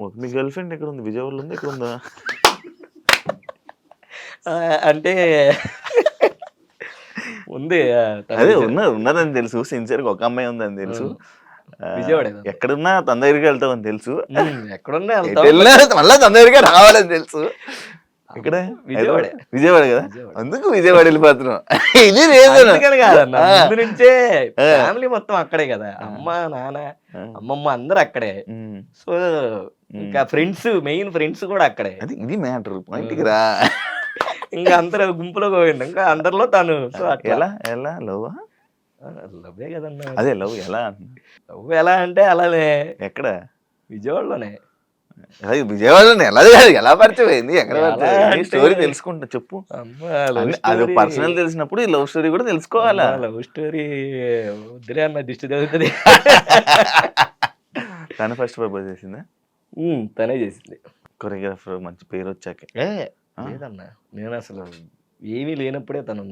మీ girl friend ఎక్కడ ఉంది విజయవాడలో ఉంది? ఎక్కడ ఉందా అంటే ఉంది అదే ఉన్నది ఉన్నదని తెలుసు. సిన్సియర్గా ఒక అమ్మాయి ఉందని తెలుసు. విజయవాడే. ఎక్కడున్నా తన దగ్గరికి వెళ్తామని తెలుసు. ఎక్కడున్నా మళ్ళా తన దగ్గరికి రావాలని తెలుసు. ఇక్కడ విజయవాడే. విజయవాడ కదా. అందుకు విజయవాడ వెళ్ళిపోతున్నాం. ఇది రీజన్ కాదన్న నుంచే. ఫ్యామిలీ మొత్తం అక్కడే కదా. అమ్మ నాన్న అమ్మమ్మ అందరు అక్కడే. సో ఇంకా ఫ్రెండ్స్ మెయిన్ ఫ్రెండ్స్ కూడా అక్కడే. అది ఇది మ్యాటర్ పాయింట్కి రా. ఇంకా అందరు గుంపులో పోయింది ఇంకా అందరిలో తను. సో ఎలా ఎలా? లవ్ లవ్వే కదన్న. అదే లవ్ ఎలా? లవ్ ఎలా అంటే అలానే. ఎక్కడ? విజయవాడలోనే. విజయవాడలో ఎలా ఎలా పరిచయం అయింది ఎక్కడ పరిచయం స్టోరీ తెలుసుకుంటా చెప్పు. అది పర్సనల్ తెలిసినప్పుడు ఈ లవ్ స్టోరీ కూడా తెలుసుకోవాలా? లవ్ స్టోరీ వద్దులే అన్న దిష్టి తగ్గుతుంది తను ఫస్ట్ ప్రపోజ్ చేసిందా? తనే చేసింది. కొరియోగ్రాఫర్ మంచి పేరు వచ్చాక. లేదన్న నేను అసలు ఏమీ లేనప్పుడే తను